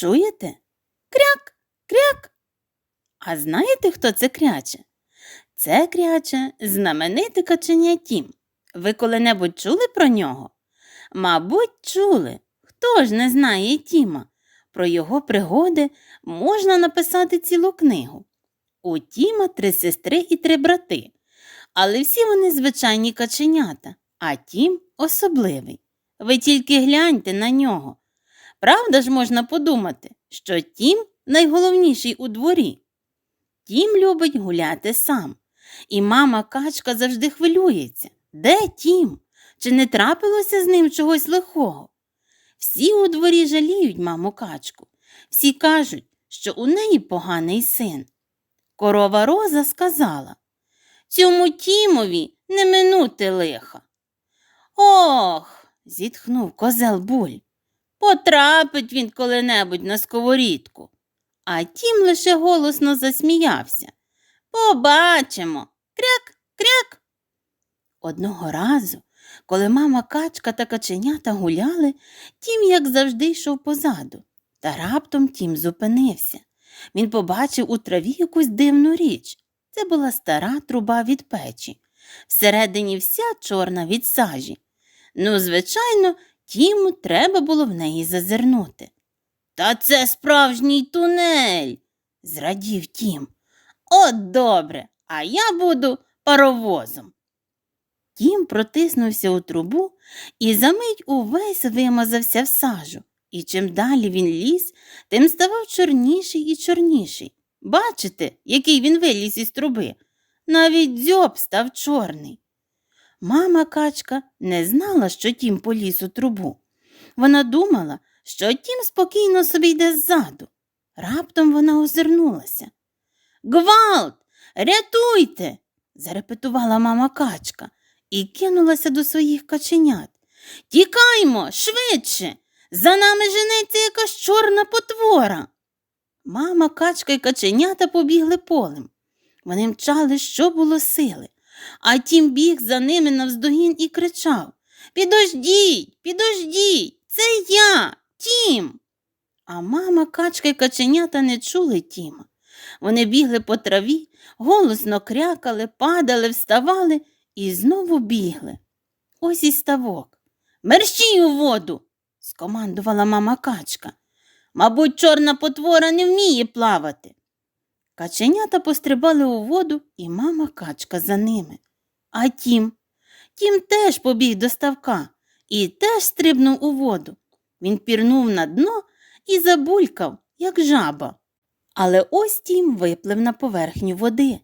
Чуєте? Кряк, кряк. А знаєте, хто це кряче? Це кряче знамените каченя Тім. Ви коли-небудь чули про нього? Мабуть, чули. Хто ж не знає Тіма? Про його пригоди можна написати цілу книгу. У Тіма три сестри і три брати. Але всі вони звичайні каченята, а Тім особливий. Ви тільки гляньте на нього. Правда ж можна подумати, що Тім найголовніший у дворі. Тім любить гуляти сам. І мама качка завжди хвилюється. Де Тім? Чи не трапилося з ним чогось лихого? Всі у дворі жаліють маму качку. Всі кажуть, що у неї поганий син. Корова Роза сказала Цьому Тімові не минути лиха. Ох, зітхнув козел буль. Потрапить він коли-небудь на сковорідку. А тім лише голосно засміявся. Побачимо. Кряк, кряк. Одного разу, коли мама качка та каченята гуляли, тім, як завжди, йшов позаду. Та раптом тім зупинився. Він побачив у траві якусь дивну річ. Це була стара труба від печі. Всередині вся чорна від сажі. Ну, звичайно, Тіму треба було в неї зазирнути. Та це справжній тунель, зрадів Тім. От добре, а я буду паровозом. Тім протиснувся у трубу і за мить увесь вимазався в сажу. І чим далі він ліз, тим ставав чорніший і чорніший. Бачите, який він виліз із труби? Навіть дзьоб став чорний. Мама качка не знала, що тім поліз у трубу. Вона думала, що тім спокійно собі йде ззаду. Раптом вона озирнулася. Гвалт, рятуйте, зарепетувала мама качка і кинулася до своїх каченят. Тікаймо, швидше, за нами женеться якась чорна потвора. Мама качка і каченята побігли полем. Вони мчали, що було сили, а тім біг за ними навздогін і кричав Підождіть, підождіть, це я, тім. А мама качка й каченята не чули Тіма. Вони бігли по траві, голосно крякали, падали, вставали і знову бігли. Ось і ставок. Мерщій у воду, скомандувала мама качка. Мабуть, чорна потвора не вміє плавати. Каченята пострибали у воду, і мама качка за ними. А тім, тім теж побіг до ставка і теж стрибнув у воду. Він пірнув на дно і забулькав, як жаба. Але ось тім виплив на поверхню води.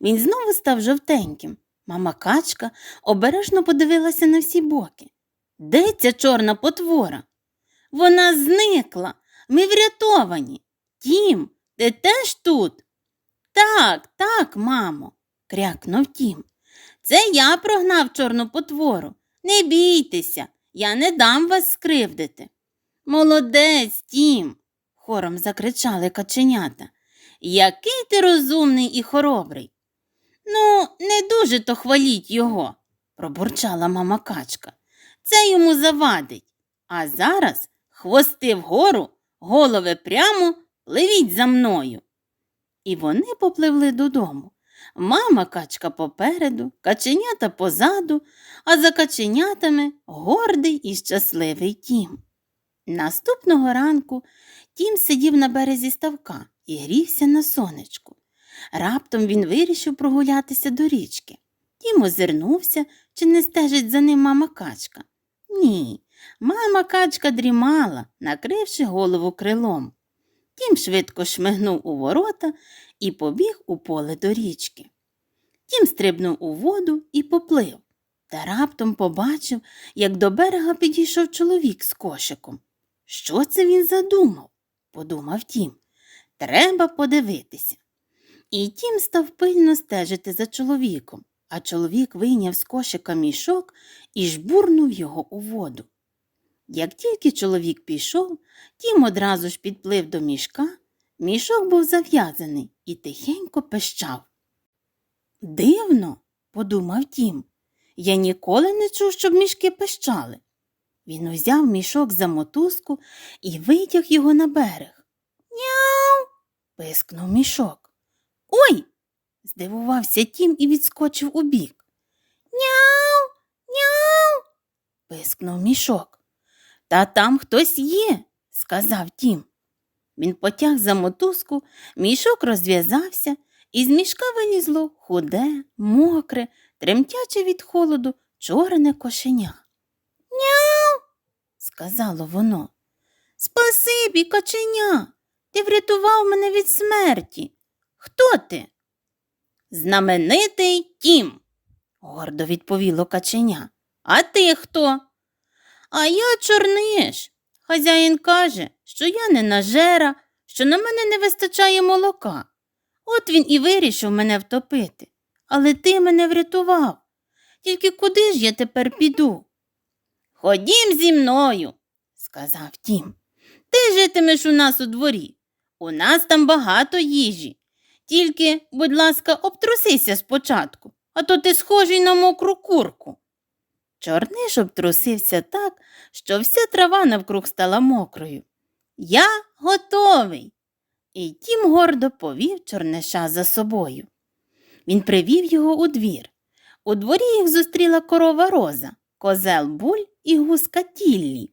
Він знову став жовтеньким. Мама качка обережно подивилася на всі боки. Де ця чорна потвора? Вона зникла. Ми врятовані. Тім, ти теж тут? Так, так, мамо, крякнув Тім. Це я прогнав чорну потвору. Не бійтеся, я не дам вас скривдити. Молодець, Тім, хором закричали каченята. Який ти розумний і хоробрий. Ну, не дуже то хваліть його, пробурчала мама качка. Це йому завадить. А зараз хвости вгору, голови прямо, пливіть за мною. І вони попливли додому. Мама качка попереду, каченята позаду, а за каченятами гордий і щасливий тім. Наступного ранку тім сидів на березі ставка і грівся на сонечку. Раптом він вирішив прогулятися до річки. Тім озирнувся, чи не стежить за ним мама качка. Ні, мама качка дрімала, накривши голову крилом. Тім швидко шмигнув у ворота і побіг у поле до річки. Тім стрибнув у воду і поплив, та раптом побачив, як до берега підійшов чоловік з кошиком. Що це він задумав? подумав Тім. Треба подивитися. І Тім став пильно стежити за чоловіком, а чоловік вийняв з кошика мішок і жбурнув його у воду. Як тільки чоловік пішов, Тім одразу ж підплив до мішка. Мішок був зав'язаний і тихенько пищав. Дивно, подумав Тім. Я ніколи не чув, щоб мішки пищали. Він узяв мішок за мотузку і витяг його на берег. Няу. пискнув мішок. Ой. здивувався тім і відскочив убік. Няу, няу. пискнув мішок. Та там хтось є, сказав тім. Він потяг за мотузку, мішок розв'язався, і з мішка вилізло худе, мокре, тремтяче від холоду чорне кошеня. Няу, сказало воно. Спасибі, кошеня, ти врятував мене від смерті. Хто ти? Знаменитий тім, гордо відповіло каченя. А ти хто? А я чорниш. Хазяїн каже, що я не нажера, що на мене не вистачає молока. От він і вирішив мене втопити. Але ти мене врятував. Тільки куди ж я тепер піду? Ходім зі мною, сказав тім. Ти житимеш у нас у дворі. У нас там багато їжі. Тільки, будь ласка, обтрусися спочатку, а то ти схожий на мокру курку. Чорниш обтрусився так, що вся трава навкруг стала мокрою. Я готовий. І тім гордо повів чорниша за собою. Він привів його у двір. У дворі їх зустріла корова роза, козел буль і гуска тіллі.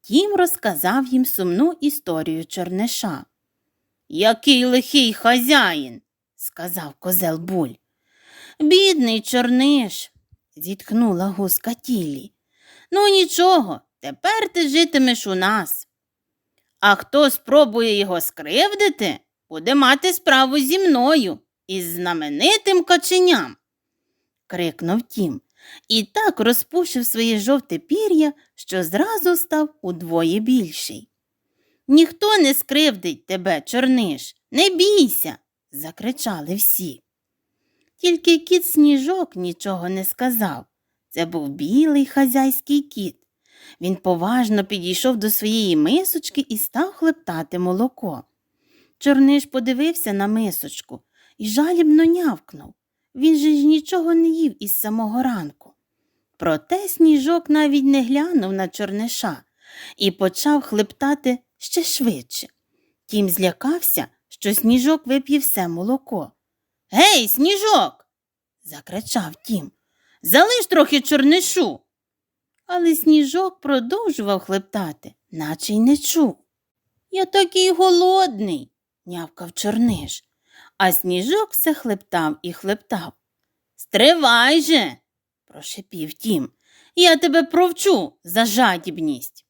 Тім розказав їм сумну історію чорниша. Який лихий хазяїн, сказав козел буль. Бідний чорниш, зітхнула гуска тіллі. Ну нічого, тепер ти житимеш у нас. А хто спробує його скривдити, буде мати справу зі мною із знаменитим каченям. крикнув тім і так розпушив своє жовте пір'я, що зразу став удвоє більший. Ніхто не скривдить тебе, чорниш, не бійся, закричали всі. Тільки кіт сніжок нічого не сказав. Це був білий хазяйський кіт. Він поважно підійшов до своєї мисочки і став хлептати молоко. Чорниш подивився на мисочку і жалібно нявкнув. Він же ж нічого не їв із самого ранку. Проте сніжок навіть не глянув на чорниша і почав хлептати ще швидше. Тім злякався, що сніжок вип'є все молоко. Гей, сніжок. закричав тім. Залиш трохи чорнишу. Але сніжок продовжував хлептати, наче й не чув. Я такий голодний, нявкав чорниш, а сніжок все хлептав і хлептав. Стривай же, прошепів тім. Я тебе провчу за жадібність.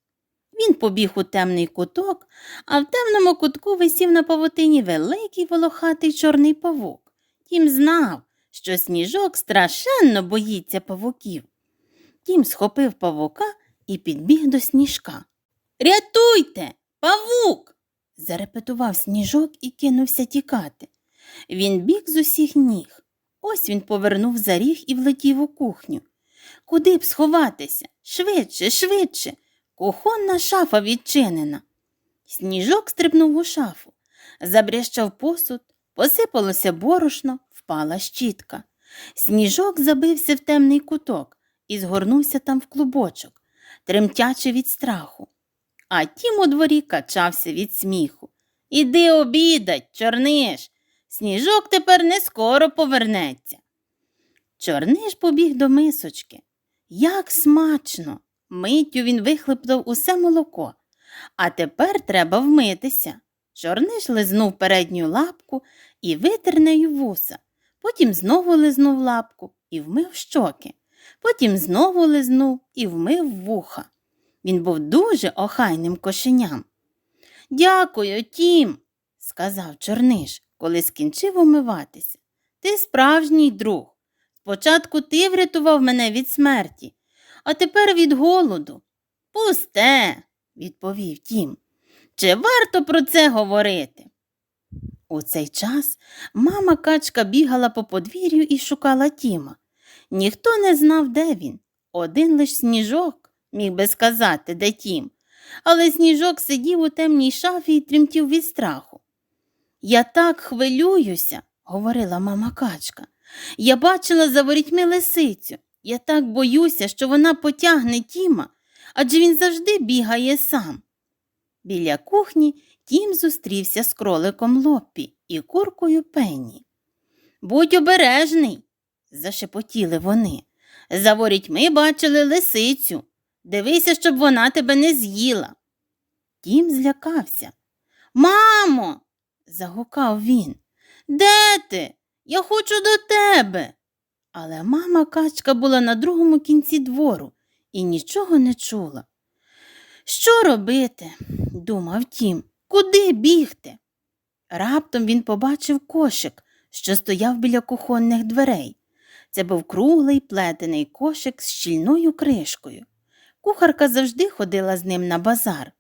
Він побіг у темний куток, а в темному кутку висів на павутині великий волохатий чорний павук. Тім знав, що сніжок страшенно боїться павуків. Тім схопив павука і підбіг до сніжка. Рятуйте, павук. зарепетував сніжок і кинувся тікати. Він біг з усіх ніг. Ось він повернув за ріг і влетів у кухню. Куди б сховатися? Швидше, швидше. Кухонна шафа відчинена. Сніжок стрибнув у шафу, забрящав посуд, посипалося борошно, впала щітка. Сніжок забився в темний куток і згорнувся там в клубочок, тремтячи від страху. А тім у дворі качався від сміху. Іди обідать, чорниш. Сніжок тепер не скоро повернеться. Чорниш побіг до мисочки. Як смачно! Миттю він вихлептав усе молоко. А тепер треба вмитися. Чорниш лизнув передню лапку і витер нею вуса. Потім знову лизнув лапку і вмив щоки. Потім знову лизнув і вмив вуха. Він був дуже охайним кошеням. Дякую, тім, сказав Чорниш, коли скінчив умиватися. Ти справжній друг. Спочатку ти врятував мене від смерті, а тепер від голоду. Пусте, відповів тім. Чи варто про це говорити? У цей час мама качка бігала по подвір'ю і шукала Тіма. Ніхто не знав, де він. Один лиш сніжок міг би сказати, де тім. Але сніжок сидів у темній шафі і тремтів від страху. Я так хвилююся, говорила мама качка. Я бачила за ворітьми лисицю. Я так боюся, що вона потягне Тіма, адже він завжди бігає сам. Біля кухні Тім зустрівся з кроликом Лоппі і куркою Пенні. Будь обережний, зашепотіли вони. За ворітьми бачили лисицю. Дивися, щоб вона тебе не з'їла. Тім злякався. Мамо, загукав він. Де ти? Я хочу до тебе. Але мама качка була на другому кінці двору і нічого не чула. Що робити? думав Тім. Куди бігти? Раптом він побачив кошик, що стояв біля кухонних дверей. Це був круглий плетений кошик з щільною кришкою. Кухарка завжди ходила з ним на базар.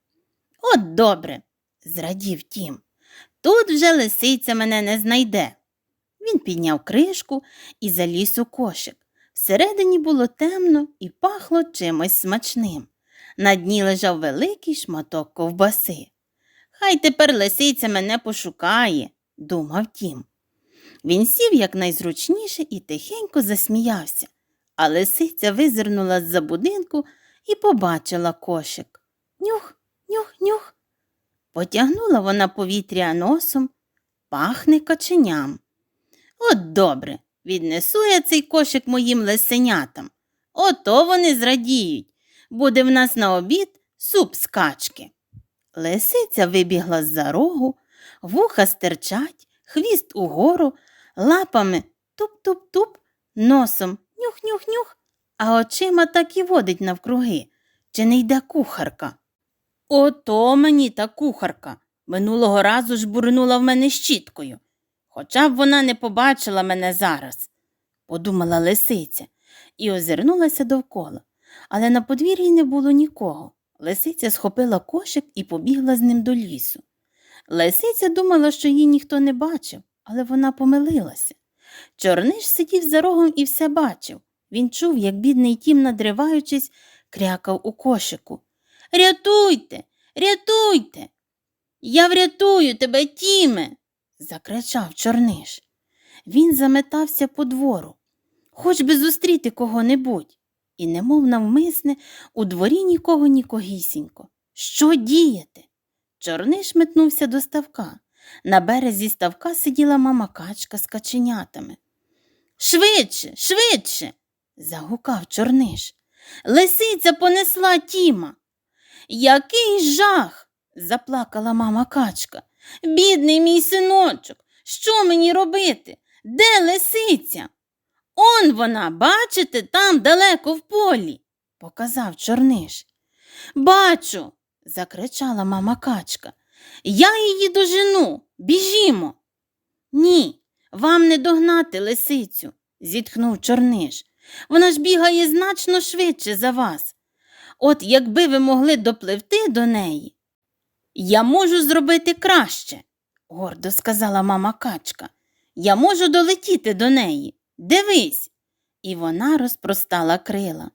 От добре, зрадів Тім. Тут вже лисиця мене не знайде. Він підняв кришку і заліз у кошик. Всередині було темно і пахло чимось смачним. На дні лежав великий шматок ковбаси. Хай тепер лисиця мене пошукає, думав Тім. Він сів якнайзручніше і тихенько засміявся, а лисиця визирнула з-за будинку і побачила кошик. Нюх, нюх, нюх. Потягнула вона повітря носом, пахне каченям. От добре, віднесу я цей кошик моїм лисенятам. Ото вони зрадіють. Буде в нас на обід суп з качки. Лисиця вибігла з-за рогу, вуха стирчать, хвіст угору, лапами туп-туп-туп, носом нюх-нюх-нюх, а очима так і водить навкруги. Чи не йде кухарка? Ото мені та кухарка. Минулого разу ж бурнула в мене щіткою. Хоча б вона не побачила мене зараз, подумала лисиця і озирнулася довкола, але на подвір'ї не було нікого. Лисиця схопила кошик і побігла з ним до лісу. Лисиця думала, що її ніхто не бачив, але вона помилилася. Чорниш сидів за рогом і все бачив. Він чув, як бідний тім, надриваючись, крякав у кошику. Рятуйте, рятуйте. Я врятую тебе, Тіме, закричав Чорниш. Він заметався по двору, хоч би зустріти кого-небудь, і, немов навмисне, у дворі нікого нікогісінько. Що діяти? Чорниш метнувся до ставка. На березі ставка сиділа мама качка з каченятами. Швидше, швидше. загукав Чорниш. Лисиця понесла Тіма. Який жах. заплакала мама качка. Бідний мій синочок, що мені робити? Де лисиця? Он вона, бачите, там далеко в полі, показав Чорниш. Бачу, закричала мама качка. Я її дожену, біжімо. Ні, вам не догнати лисицю, зітхнув Чорниш. Вона ж бігає значно швидше за вас. От якби ви могли допливти до неї. Я можу зробити краще, гордо сказала мама качка. Я можу долетіти до неї. Дивись. І вона розпростала крила.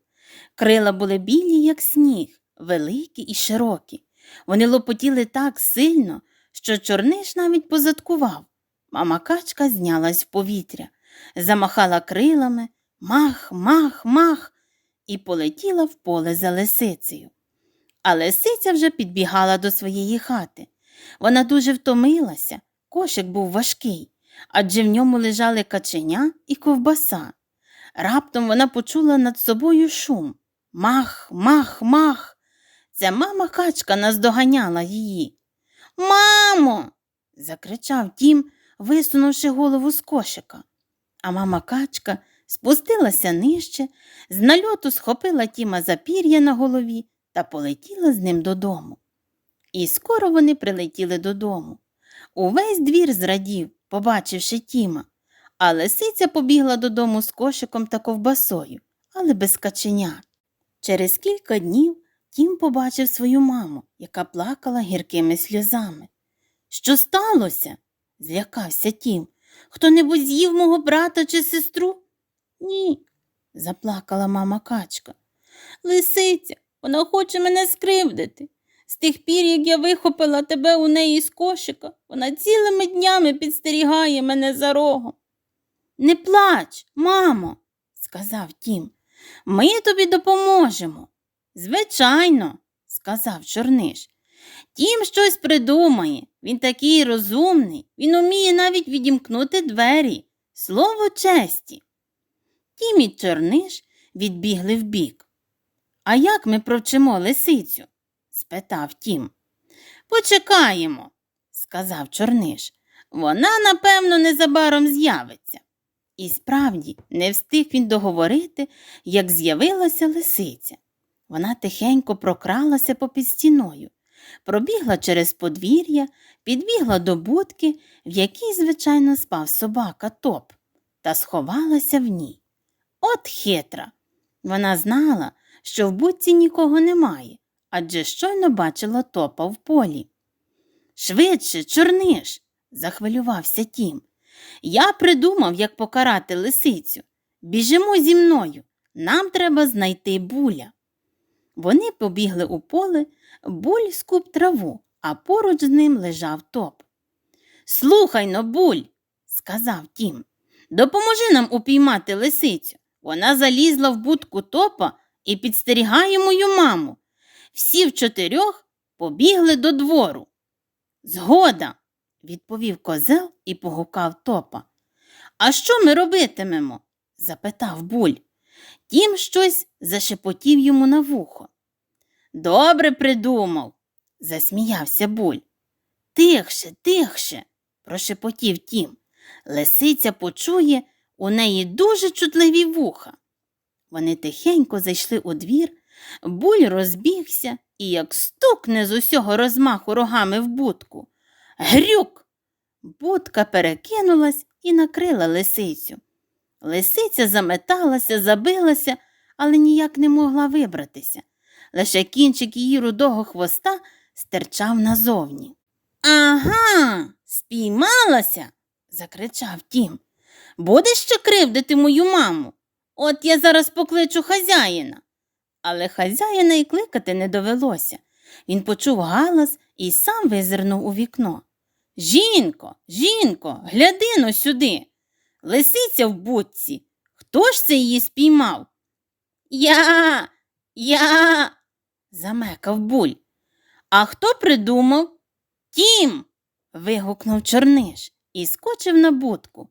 Крила були білі, як сніг, великі і широкі. Вони лопотіли так сильно, що чорниш навіть позадкував. Мама качка знялась в повітря, замахала крилами, мах, мах, мах, і полетіла в поле за лисицею. А лисиця вже підбігала до своєї хати. Вона дуже втомилася, кошик був важкий, адже в ньому лежали каченя і ковбаса. Раптом вона почула над собою шум. Мах, мах, мах. Ця мама качка наздоганяла її. Мамо. закричав тім, висунувши голову з кошика. А мама качка спустилася нижче, з нальоту схопила тіма за пір'я на голові та полетіла з ним додому. І скоро вони прилетіли додому. Увесь двір зрадів, побачивши Тіма, а лисиця побігла додому з кошиком та ковбасою, але без каченя. Через кілька днів Тім побачив свою маму, яка плакала гіркими сльозами. Що сталося? злякався Тім. Хто небудь з'їв мого брата чи сестру? Ні, заплакала мама качка. Лисиця, вона хоче мене скривдити. З тих пір, як я вихопила тебе у неї з кошика, вона цілими днями підстерігає мене за рогом. Не плач, мамо, сказав Тім. Ми тобі допоможемо. Звичайно, сказав Чорниш. Тім щось придумає. Він такий розумний, він уміє навіть відімкнути двері. Слово честі. Тім і чорниш відбігли вбік. А як ми провчимо лисицю? Спитав Тім. Почекаємо, сказав чорниш. Вона, напевно, незабаром з'явиться. І справді не встиг він договорити, як з'явилася лисиця. Вона тихенько прокралася попід стіною, пробігла через подвір'я, підбігла до будки, в якій, звичайно, спав собака топ, та сховалася в ній. От хитра. Вона знала, що в будці нікого немає, адже щойно бачила топа в полі. Швидше, чорниш, захвилювався тім. Я придумав, як покарати лисицю. Біжимо зі мною. Нам треба знайти буля. Вони побігли у поле, буль скуп траву, а поруч з ним лежав топ. Слухай но, буль, сказав тім, допоможи нам упіймати лисицю. Вона залізла в будку топа і підстерігає мою маму. Всі в чотирьох побігли до двору. Згода, відповів козел і погукав топа. А що ми робитимемо? запитав буль. Тім щось зашепотів йому на вухо. Добре придумав, засміявся буль. Тихше, тихше, прошепотів тім. Лисиця почує, у неї дуже чутливі вуха. Вони тихенько зайшли у двір, буль розбігся і як стукне з усього розмаху рогами в будку. Грюк! Будка перекинулась і накрила лисицю. Лисиця заметалася, забилася, але ніяк не могла вибратися. Лише кінчик її рудого хвоста стирчав назовні. Ага, спіймалася, закричав тім. Будеш ще кривдити мою маму? От я зараз покличу хазяїна. Але хазяїна й кликати не довелося. Він почув галас і сам визирнув у вікно. Жінко, жінко, гляди но сюди. Лисиця в будці. Хто ж це її спіймав? Я, я, замекав буль. А хто придумав? Тім. вигукнув чорниш і скочив на будку.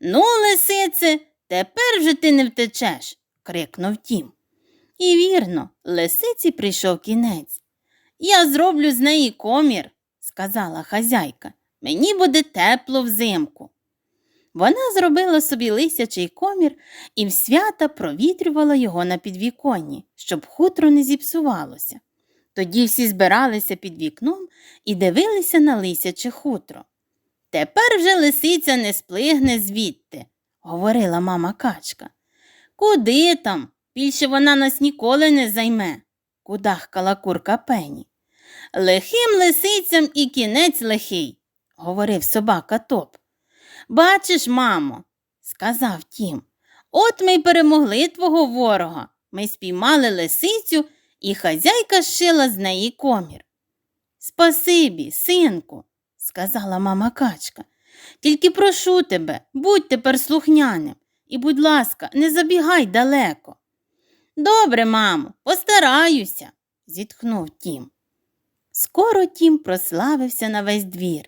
Ну, лисице, тепер вже ти не втечеш, крикнув тім. І вірно, лисиці прийшов кінець. Я зроблю з неї комір, сказала хазяйка. Мені буде тепло взимку. Вона зробила собі лисячий комір і в свята провітрювала його на підвіконні, щоб хутро не зіпсувалося. Тоді всі збиралися під вікном і дивилися на лисяче хутро. Тепер вже лисиця не сплигне звідти, говорила мама качка. Куди там? Більше вона нас ніколи не займе, кудахкала курка пені. Лихим лисицям і кінець лихий, говорив собака топ. Бачиш, мамо, сказав тім, от ми й перемогли твого ворога. Ми спіймали лисицю, і хазяйка зшила з неї комір. Спасибі, синку, сказала мама качка. Тільки прошу тебе, будь тепер слухняним і, будь ласка, не забігай далеко. Добре, мамо, постараюся, зітхнув тім. Скоро тім прославився на весь двір.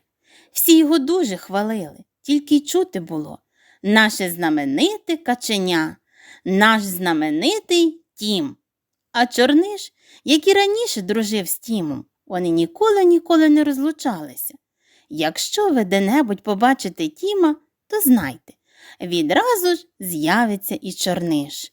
Всі його дуже хвалили, тільки й чути було наше знамените каченя, наш знаменитий тім. А чорниш, як і раніше дружив з Тімом, вони ніколи ніколи не розлучалися. Якщо ви де-небудь побачите Тіма, то знайте, відразу ж з'явиться і чорниш.